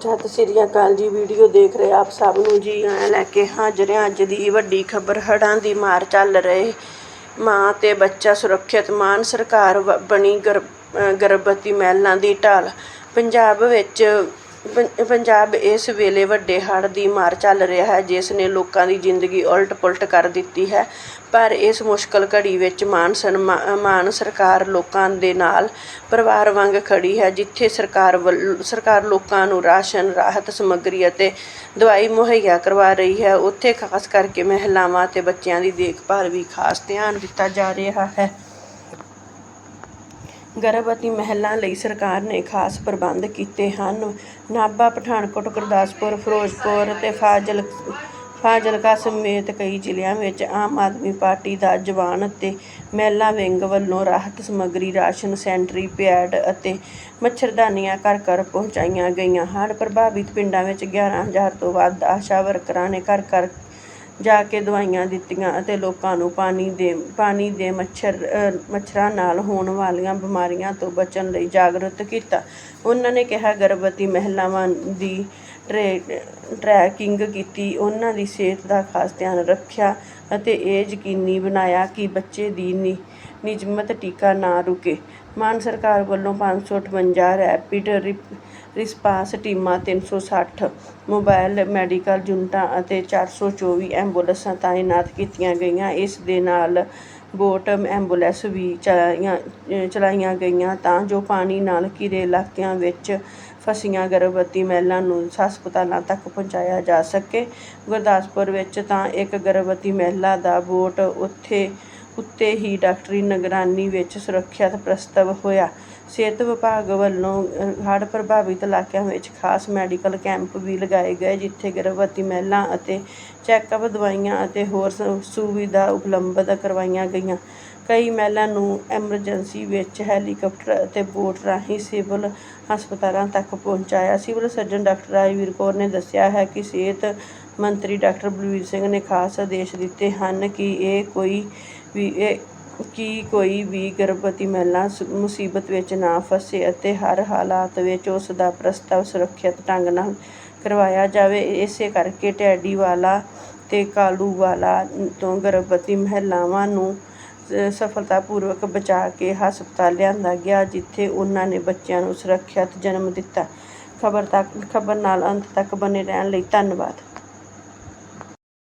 ਸਤਿ ਸ੍ਰੀ ਅਕਾਲ ਜੀ ਵੀਡੀਓ ਦੇਖ ਰਹੇ ਆਪ ਸਭ ਨੂੰ ਜੀ ਆਇਆਂ ਲੈ ਕੇ ਹਾਜ਼ਰ ਹਾਂ। ਅੱਜ ਦੀ ਵੱਡੀ ਖਬਰ, ਹੜ੍ਹਾਂ ਦੀ ਮਾਰ ਚੱਲ ਰਹੇ। ਮਾਂ ਤੇ ਬੱਚਾ ਸੁਰੱਖਿਅਤ, ਮਾਨ ਸਰਕਾਰ ਵ- ਬਣੀ ਗਰ- ਗਰਭਵਤੀ ਮਹਿਲਾ ਦੀ ਢਾਲ। ਪੰਜਾਬ ਵਿੱਚ ਪੰ- ਪੰਜਾਬ ਇਸ ਵੇਲੇ ਵੱਡੇ ਹੜ੍ਹ ਦੀ ਮਾਰ ਚੱਲ ਰਿਹਾ ਹੈ, ਜਿਸ ਨੇ ਲੋਕਾਂ ਦੀ ਜ਼ਿੰਦਗੀ ਉਲਟ ਪੁਲਟ ਕਰ ਦਿੱਤੀ ਹੈ। ਪਰ ਇਸ ਮੁਸ਼ਕਲ ਘੜੀ ਵਿੱਚ ਮਾਨ ਸਨਮਾ- ਮਾਨ ਸਰਕਾਰ ਲੋਕਾਂ ਦੇ ਨਾਲ ਪਰਿਵਾਰ ਵਾਂਗ ਖੜੀ ਹੈ, ਜਿੱਥੇ ਸਰਕਾਰ ਵੱਲ- ਸਰਕਾਰ ਲੋਕਾਂ ਨੂੰ ਰਾਸ਼ਨ, ਰਾਹਤ ਸਮੱਗਰੀ ਅਤੇ ਦਵਾਈ ਮੁਹੱਈਆ ਕਰਵਾ ਰਹੀ ਹੈ। ਉੱਥੇ ਖਾਸ ਕਰਕੇ ਮਹਿਲਾਵਾਂ ਅਤੇ ਬੱਚਿਆਂ ਦੀ ਦੇਖਭਾਲ ਵੀ ਖਾਸ ਧਿਆਨ ਦਿੱਤਾ ਜਾ ਰਿਹਾ ਹੈ। ਗਰਭਵਤੀ ਮਹਿਲਾ ਲਈ ਸਰਕਾਰ ਨੇ ਖਾਸ ਪ੍ਰਬੰਧ ਕੀਤੇ ਹਨ। ਨਾਭਾ, ਪਠਾਨਕੋਟ, ਗੁਰਦਾਸਪੁਰ, ਫਿਰੋਜ਼ਪੁਰ ਅਤੇ ਫਾਜ਼ਿਲ, ਫਾਜ਼ਿਲਕਾ ਸਮੇਤ ਕਈ ਜ਼ਿਲ੍ਹਿਆਂ ਵਿੱਚ ਆਮ ਆਦਮੀ ਪਾਰਟੀ ਦਾ ਜਵਾਨ ਅਤੇ ਮਹਿਲਾ ਵਿੰਗ ਵੱਲੋਂ ਰਾਹਤ ਸਮੱਗਰੀ, ਰਾਸ਼ਨ, ਸੈਂਟਰੀ, ਪੈਡ ਅਤੇ ਮੱਛਰਦਾਨੀਆਂ ਘਰ ਘਰ ਪਹੁੰਚਾਈਆਂ ਗਈਆਂ ਹਨ। ਪ੍ਰਭਾਵਿਤ ਪਿੰਡਾਂ ਵਿੱਚ 11000 ਤੋਂ ਵੱਧ ਆਸ਼ਾ ਵਰਕਰਾਂ ਨੇ ਘਰ ਘਰ ਜਾ ਕੇ ਦਵਾਈਆਂ ਦਿੱਤੀਆਂ ਅਤੇ ਲੋਕਾਂ ਨੂੰ ਪਾਣੀ ਦੇ ਪਾਣੀ ਦੇ ਮੱਛਰ ਮੱਛਰਾਂ ਨਾਲ ਹੋਣ ਵਾਲੀਆਂ ਬਿਮਾਰੀਆਂ ਤੋਂ ਬਚਣ ਲਈ ਜਾਗਰੂਕ ਕੀਤਾ। ਉਹਨਾਂ ਨੇ ਕਿਹਾ, ਗਰਭਵਤੀ ਮਹਿਲਾਵਾਂ ਦੀ ਟਰੇ, ਟਰੈਕਿੰਗ ਕੀਤੀ, ਉਹਨਾਂ ਦੀ ਸਿਹਤ ਦਾ ਖਾਸ ਧਿਆਨ ਰੱਖਿਆ ਅਤੇ ਇਹ ਯਕੀਨੀ ਬਣਾਇਆ ਕਿ ਬੱਚੇ ਦੀ ਨੀ ਨਿਯਮਤ ਟੀਕਾ ਨਾ ਰੁਕੇ। ਮਾਨ ਸਰਕਾਰ ਵੱਲੋਂ 558 ਰੈਪਿਡ ਰਿਸਪਾਂਸ ਟੀਮਾਂ 360 ਮੋਬਾਈਲ, ਮੈਡੀਕਲ ਯੂਨਿਟਾਂ ਅਤੇ 424 ਐਂਬੂਲੈਂਸਾਂ ਤਾਇਨਾਤ ਕੀਤੀਆਂ ਗਈਆਂ। ਇਸ ਦੇ ਨਾਲ ਬੋਟ ਐਂਬੂਲੈਂਸ ਵੀ ਚਲਾਈਆਂ ਚਲਾਈਆਂ ਗਈਆਂ ਤਾਂ ਜੋ ਪਾਣੀ ਨਾਲ ਘਿਰੇ ਇਲਾਕਿਆਂ ਵਿੱਚ ਫਸੀਆਂ ਗਰਭਵਤੀ ਮਹਿਲਾ ਨੂੰ ਹਸਪਤਾਲਾਂ ਤੱਕ ਪਹੁੰਚਾਇਆ ਜਾ ਸਕੇ। ਗੁਰਦਾਸਪੁਰ ਵਿੱਚ ਤਾਂ ਇੱਕ ਗਰਭਵਤੀ ਮਹਿਲਾ ਦਾ ਬੋਟ ਉੱਥੇ ਉੱਤੇ ਹੀ ਡਾਕਟਰੀ ਨਿਗਰਾਨੀ ਵਿੱਚ ਸੁਰੱਖਿਅਤ ਪ੍ਰਸਤਾਵ ਹੋਇਆ। ਸਿਹਤ ਵਿਭਾਗ ਵੱਲੋਂ ਹੜ੍ਹ ਪ੍ਰਭਾਵਿਤ ਇਲਾਕਿਆਂ ਵਿੱਚ ਖਾਸ ਮੈਡੀਕਲ ਕੈਂਪ ਵੀ ਲਗਾਏ ਗਏ, ਜਿੱਥੇ ਗਰਭਵਤੀ ਮਹਿਲਾ ਅਤੇ ਚੈੱਕਅਪ ਦਵਾਈਆਂ ਅਤੇ ਹੋਰ ਸ- ਸੁਵਿਧਾ ਉਪਲਬਧ ਕਰਵਾਈਆਂ ਗਈਆਂ। ਕਈ ਮਹਿਲਾ ਨੂੰ ਐਮਰਜੈਂਸੀ ਵਿੱਚ ਹੈਲੀਕਾਪਟਰ ਅਤੇ ਬੋਟ ਰਾਹੀਂ ਸਿਵਲ ਹਸਪਤਾਲਾਂ ਤੱਕ ਪਹੁੰਚਾਇਆ। Civil surgeon doctor Rajveer Kaur ਨੇ ਦੱਸਿਆ ਹੈ ਕਿ ਸਿਹਤ ਮੰਤਰੀ ਡਾਕਟਰ ਬਲਵੀਰ ਸਿੰਘ ਨੇ ਖਾਸ ਆਦੇਸ਼ ਦਿੱਤੇ ਹਨ ਕਿ ਇਹ ਕੋਈ ਵੀ ਇਹ ਕਿ ਕੋਈ ਵੀ ਗਰਭਵਤੀ ਮਹਿਲਾ ਸ- ਮੁਸੀਬਤ ਵਿੱਚ ਨਾ ਫਸੇ ਅਤੇ ਹਰ ਹਾਲਾਤ ਵਿੱਚ ਉਸ ਦਾ ਪ੍ਰਸਤਾਵ ਸੁਰੱਖਿਅਤ ਢੰਗ ਨਾਲ ਕਰਵਾਇਆ ਜਾਵੇ। ਇਸੇ ਕਰਕੇ ਟੈਡੀ ਵਾਲਾ ਤੇ ਕਾਲੂ ਵਾਲਾ ਤੋਂ ਗਰਭਵਤੀ ਮਹਿਲਾਵਾਂ ਨੂੰ ਸ- ਸਫਲਤਾਪੂਰਵਕ ਬਚਾ ਕੇ ਹਸਪਤਾਲ ਲਿਆਂਦਾ ਗਿਆ, ਜਿੱਥੇ ਉਹਨਾਂ ਨੇ ਬੱਚਿਆਂ ਨੂੰ ਸੁਰੱਖਿਅਤ ਜਨਮ ਦਿੱਤਾ। ਖਬਰ ਤੱਕ, ਖਬਰ ਨਾਲ ਅੰਤ ਤੱਕ ਬਨੇ ਰਹਿਣ ਲਈ ਧੰਨਵਾਦ।